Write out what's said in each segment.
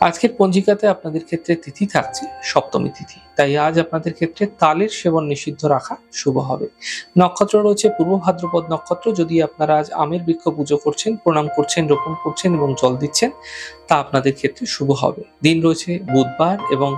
আজকের পঞ্জিকাতে আপনাদের ক্ষেত্রে তিথি থাকছে, সপ্তমী তিথি। তাই আজ আপনাদের ক্ষেত্রে তালের সেবন নিষিদ্ধ রাখা শুভ হবে। নক্ষত্র রয়েছে পূর্ব ভাদ্রপদ নক্ষত্র। যদি আপনারা আজ আমের বৃক্ষ পুজো করছেন, প্রণাম করছেন, রোপণ করছেন এবং জল দিচ্ছেন, তা আপনাদের ক্ষেত্রে শুভ হবে। দিন রয়েছে বুধবার এবং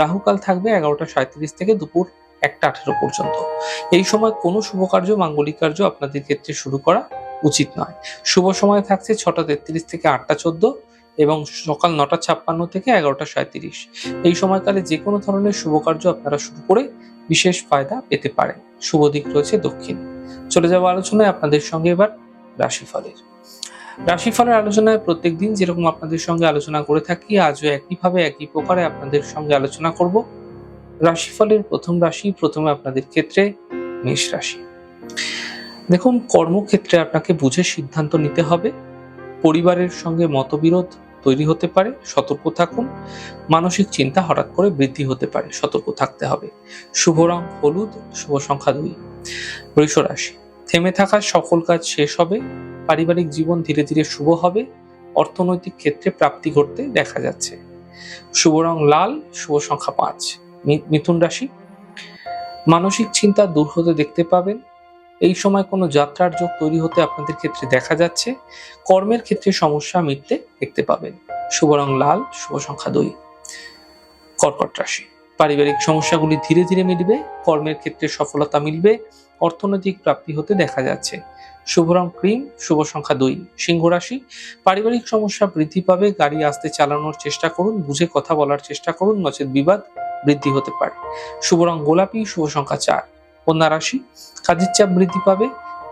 রাহুকাল থাকবে এগারোটা সাঁত্রিশ থেকে দুপুর একটা আঠেরো পর্যন্ত। এই সময় কোনো শুভ কার্য, মাঙ্গলিক কার্য আপনাদের ক্ষেত্রে শুরু করা উচিত নয়। শুভ সময় থাকছে ছটা তেত্রিশ থেকে আটটা চোদ্দ। এবং সকাল নটা ছাপ্পান্ন থেকে এগারোটা সাঁত্রিশ এই সময়কালে যে কোনো ধরনের শুভ কার্য আপনারা শুরু করে বিশেষ ফায়দা পেতে পারেন। শুভ দিক রয়েছে দক্ষিণ। চলে যাওয়া আলোচনায় আপনাদের সঙ্গে এবার রাশিফলের। রাশিফলের আলোচনায় প্রত্যেক দিন যেরকম আপনাদের সঙ্গে আলোচনা করে থাকি, আজও একইভাবে একই প্রকারে আপনাদের সঙ্গে আলোচনা করব। রাশিফলের প্রথম রাশি, প্রথমে আপনাদের ক্ষেত্রে মেষ রাশি। দেখুন, কর্মক্ষেত্রে আপনাকে বুঝে সিদ্ধান্ত নিতে হবে। পরিবারের সঙ্গে মতবিরোধ তৈরি হতে পারে, সতর্ক থাকুন। মানসিক চিন্তা হঠাৎ করে বৃদ্ধি হতে পারে, সতর্ক থাকতে হবে। শুভ রং, হলুদ, শুভ সংখ্যা দুই। বৃষ রাশি থেমে থাকা সকল কাজ শেষ হবে, পারিবারিক জীবন ধীরে ধীরে শুভ হবে, অর্থনৈতিক ক্ষেত্রে প্রাপ্তি ঘটতে দেখা যাচ্ছে। শুভ রং লাল, শুভ সংখ্যা পাঁচ। মিথুন রাশি, মানসিক চিন্তা দূর হতে দেখতে পাবেন এই সময় কোনো যাত্রার যোগ তৈরি হতে আপনাদের ক্ষেত্রে দেখা যাচ্ছে। কর্মের ক্ষেত্রে সমস্যা মিটতে দেখতে পাবেন। শুভ রং লাল, শুভ সংখ্যা দুই। কর্কট রাশি। পারিবারিক সমস্যাগুলি ধীরে ধীরে মিটবে, কর্মের ক্ষেত্রে সফলতা মিলবে, অর্থনৈতিক প্রাপ্তি হতে দেখা যাচ্ছে। শুভ রং ক্রিম, শুভ সংখ্যা দুই। সিংহ রাশি। পারিবারিক সমস্যা বৃদ্ধি পাবে, গাড়ি আস্তে চালানোর চেষ্টা করুন, বুঝে কথা বলার চেষ্টা করুন, নচেত বিবাদ বৃদ্ধি হতে পারে। শুভ রং গোলাপি, শুভ সংখ্যা চার। কন্যা রাশি, কাজের চাপ বৃদ্ধি পাবে।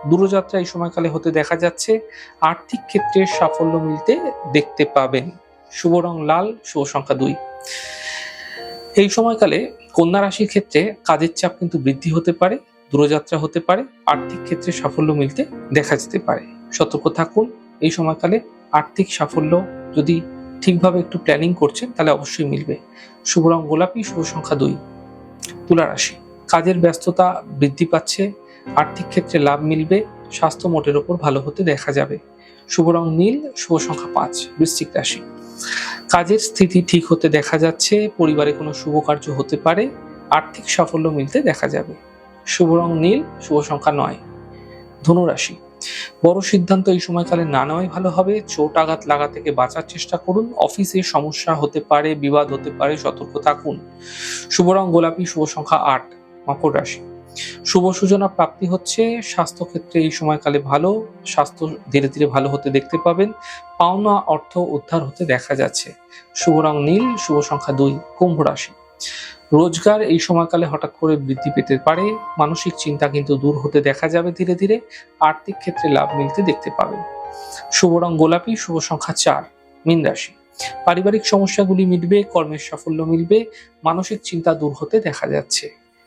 দূরযাত্রা এই সময়কালে হতে দেখা যাচ্ছে। আর্থিক ক্ষেত্রে সাফল্য মিলতে দেখতে পাবেন। শুভ রং লাল, শুভ সংখ্যা দুই। এই সময়কালে কন্যা রাশির ক্ষেত্রে কাজের চাপ কিন্তু বৃদ্ধি হতে পারে, দূরযাত্রা হতে পারে, আর্থিক ক্ষেত্রে সাফল্য মিলতে দেখা যেতে পারে। সতর্ক থাকুন, এই সময়কালে আর্থিক সাফল্য যদি ঠিকভাবে একটু প্ল্যানিং করছেন, তাহলে অবশ্যই মিলবে। শুভ রং গোলাপি, শুভ সংখ্যা দুই। তুলা রাশি। কাজের ব্যস্ততা বৃদ্ধি পাচ্ছে, আর্থিক ক্ষেত্রে লাভ মিলবে, স্বাস্থ্য মোটের ওপর ভালো হতে দেখা যাবে। শুভ রং নীল, শুভ সংখ্যা পাঁচ, বৃশ্চিক রাশি। কাজের স্থিতি ঠিক হতে দেখা যাচ্ছে, পরিবারে কোনো শুভ কার্য হতে পারে, আর্থিক সাফল্য মিলতে দেখা যাবে। শুভ রং নীল, শুভ সংখ্যা নয়। ধনুরাশি। বড় সিদ্ধান্ত এই সময়কালে না নেওয়াই ভালো হবে। চোট আঘাত লাগা থেকে বাঁচার চেষ্টা করুন। অফিসে সমস্যা হতে পারে, বিবাদ হতে পারে, সতর্ক থাকুন। শুভ রং গোলাপি, শুভ সংখ্যা আট। মকর রাশি। শুভ সূচনা প্রাপ্তি হচ্ছে, স্বাস্থ্য ক্ষেত্রে এই সময়কালে ভালো, স্বাস্থ্য ধীরে ধীরে ভালো হতে দেখতে পাবেন, পাওনা অর্থ উদ্ধার হতে দেখা যাচ্ছে। শুভ রং নীল, শুভ সংখ্যা দুই, কুম্ভ রাশি। রোজগার এই সময়কালে হঠাৎ করে বৃদ্ধি পেতে পারে, মানসিক চিন্তা কিন্তু দূর হতে দেখা যাবে ধীরে ধীরে, আর্থিক ক্ষেত্রে লাভ মিলতে দেখতে পাবেন। শুভ রং গোলাপি, শুভ সংখ্যা চার, মীন রাশি। পারিবারিক সমস্যাগুলি মিটবে, কর্মের সাফল্য মিলবে, মানসিক চিন্তা দূর হতে দেখা যাচ্ছে।